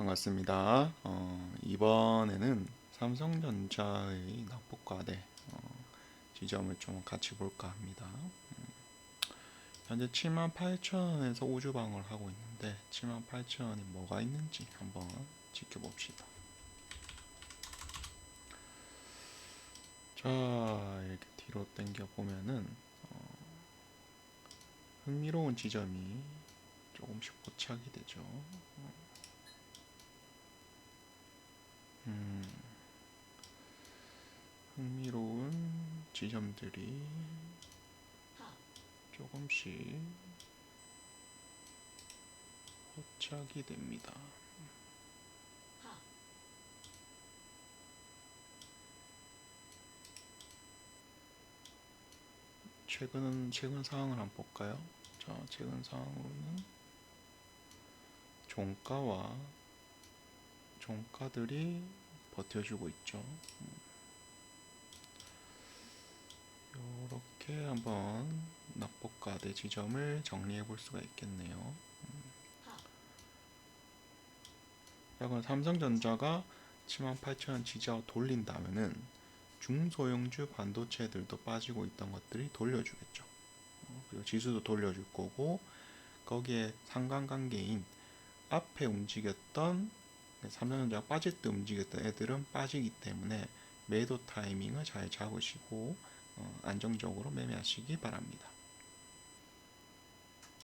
반갑습니다. 어, 이번에는 삼성전자의 낙폭과대 어, 지점을 좀 같이 볼까 합니다. 음, 현재 78,000원에서 우주방을 하고 있는데 78,000원이 뭐가 있는지 한번 지켜봅시다. 자 이렇게 뒤로 당겨 보면은 어, 흥미로운 지점이 조금씩 포착이 되죠. 흥미로운 지점들이 조금씩 포착이 됩니다. 최근 최근 상황을 한번 볼까요? 자, 최근 상황으로는 종가와 종가들이 버텨주고 있죠. 이렇게 한번 낙폭과대 지점을 정리해 볼 수가 있겠네요. 자, 그럼 삼성전자가 78,000원 지지하고 돌린다면은 중소형주 반도체들도 빠지고 있던 것들이 돌려주겠죠. 어, 그리고 지수도 돌려줄 거고 거기에 상관관계인 앞에 움직였던 삼성전자가 빠질 때 움직였던 애들은 빠지기 때문에 매도 타이밍을 잘 잡으시고 어, 안정적으로 매매하시기 바랍니다.